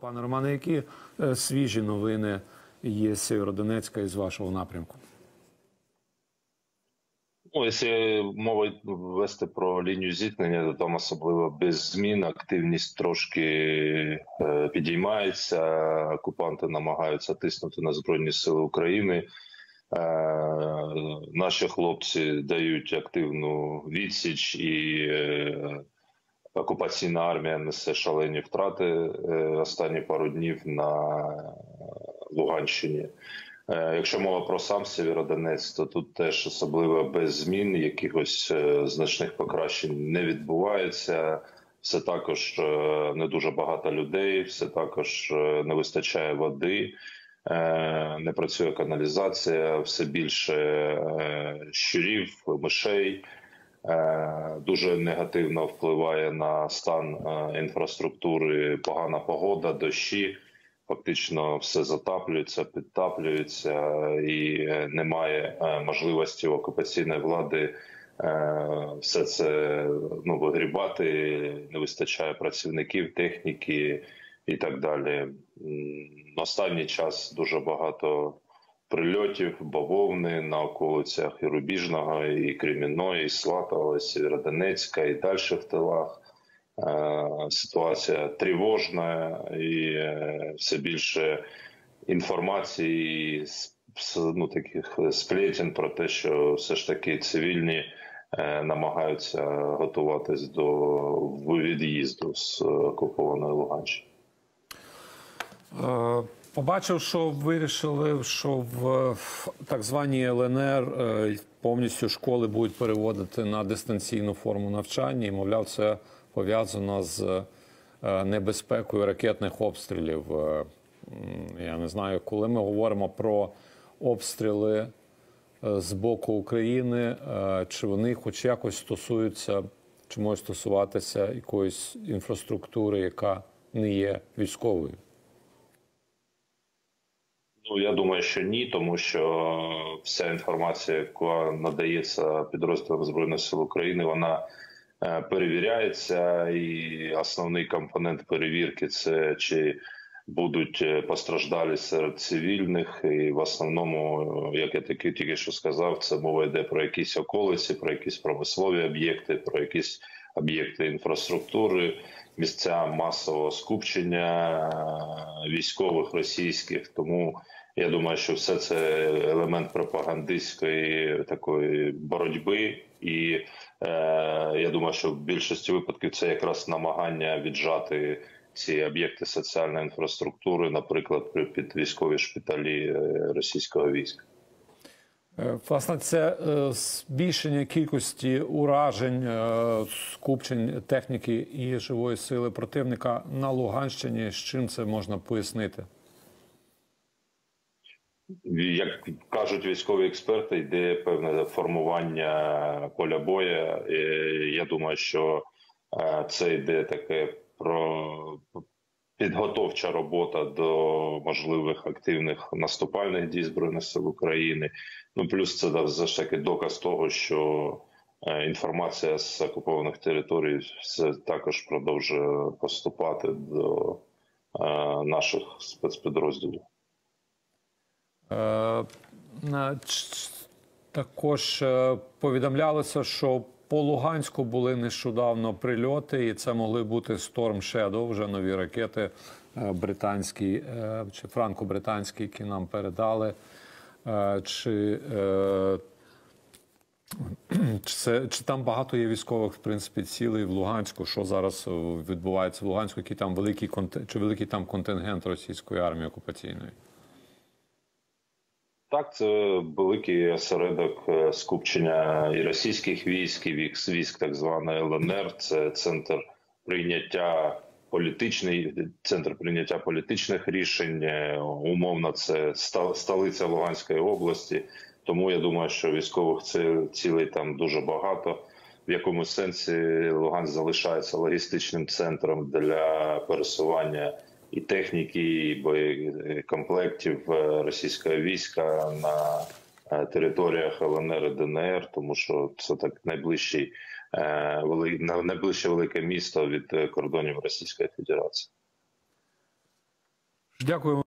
Пане Романе, які е, свіжі новини є з Сєвєродонецька і з вашого напрямку? Ну, якщо мова вести про лінію зіткнення, то там особливо без змін активність трошки е, підіймається. Окупанти намагаються тиснути на Збройні Сили України. Е, наші хлопці дають активну відсіч, і окупаційна армія несе шалені втрати е, останні пару днів на Луганщині. Е, Якщо мова про сам Сєвєродонець, то тут теж особливо без змін якихось е, значних покращень не відбувається. Все також е, не дуже багато людей, все також е, не вистачає води, е, не працює каналізація, все більше е, щурів, мишей. Е, Дуже негативно впливає на стан е, інфраструктури, погана погода, дощі. Фактично все затаплюється, підтаплюється, і е, немає можливості у окупаційної влади все це ну, вигрібати. Не вистачає працівників, техніки і так далі. М, Останній час дуже багато прильотів, бавовни на околицях і Рубіжного, і Кремінної, і Сватова, і Сєвєродонецька, і далі в тилах. Е, Ситуація тривожна і е, все більше інформації, ну, таких сплетен про те, що все ж таки цивільні е, намагаються готуватись до від'їзду з окупованої Луганщини. Побачив, що вирішили, що в так званій ЛНР е, повністю школи будуть переводити на дистанційну форму навчання, і мовляв, це пов'язано з е, небезпекою ракетних обстрілів. Е, Я не знаю, коли ми говоримо про обстріли з боку України, чи вони хоч якось стосуються, чи можуть стосуватися якоїсь інфраструктури, яка не є військовою. Ну я думаю, що ні, тому що вся інформація, яка надається підрозділам збройних сил України, вона е, перевіряється, і основний компонент перевірки це чи будуть е, постраждалі серед цивільних, і в основному, е, як я таки тільки що сказав, це мова йде про якісь околиці, про якісь промислові об'єкти, про якісь об'єкти інфраструктури, місця масового скупчення е, військових російських. Тому я думаю, що все це елемент пропагандистської такої боротьби, і е, я думаю, що в більшості випадків це якраз намагання віджати ці об'єкти соціальної інфраструктури, наприклад, при- під військові шпиталі е, російського війська. Е, Власне, це е, збільшення кількості уражень, скупчень техніки і живої сили противника на Луганщині. З чим це можна пояснити? Як кажуть військові експерти, йде певне формування поля боя. І Я думаю, що е, це йде таке про підготовча робота до можливих активних наступальних дій збройних сил України. Ну плюс це да, все ж таки доказ того, що е, інформація з окупованих територій все також продовжує поступати до е, наших спецпідрозділів. Е, Також е, повідомлялося, що по Луганську були нещодавно прильоти, і це могли бути Storm Shadow, вже нові ракети е, британські чи франко-британські, які нам передали. Чи, чи, це, чи там багато є військових в принципі цілей в Луганську? Що зараз відбувається в Луганську? Який там великий контингент, чи великий там контингент російської армії окупаційної? Так, це великий осередок е, скупчення і російських військ, і військ, так званої ЛНР. Це центр прийняття політичний, центр прийняття політичних рішень. Е, Умовно, це столиця Луганської області. Тому я думаю, що військових ці- цілей там дуже багато. В якому сенсі Луганськ залишається логістичним центром для пересування і техніки, і боєкомплектів е, російського війська на е, територіях ЛНР і ДНР, тому що це так найближчий е, найближче велике місто від кордонів Російської Федерації. Дякуємо.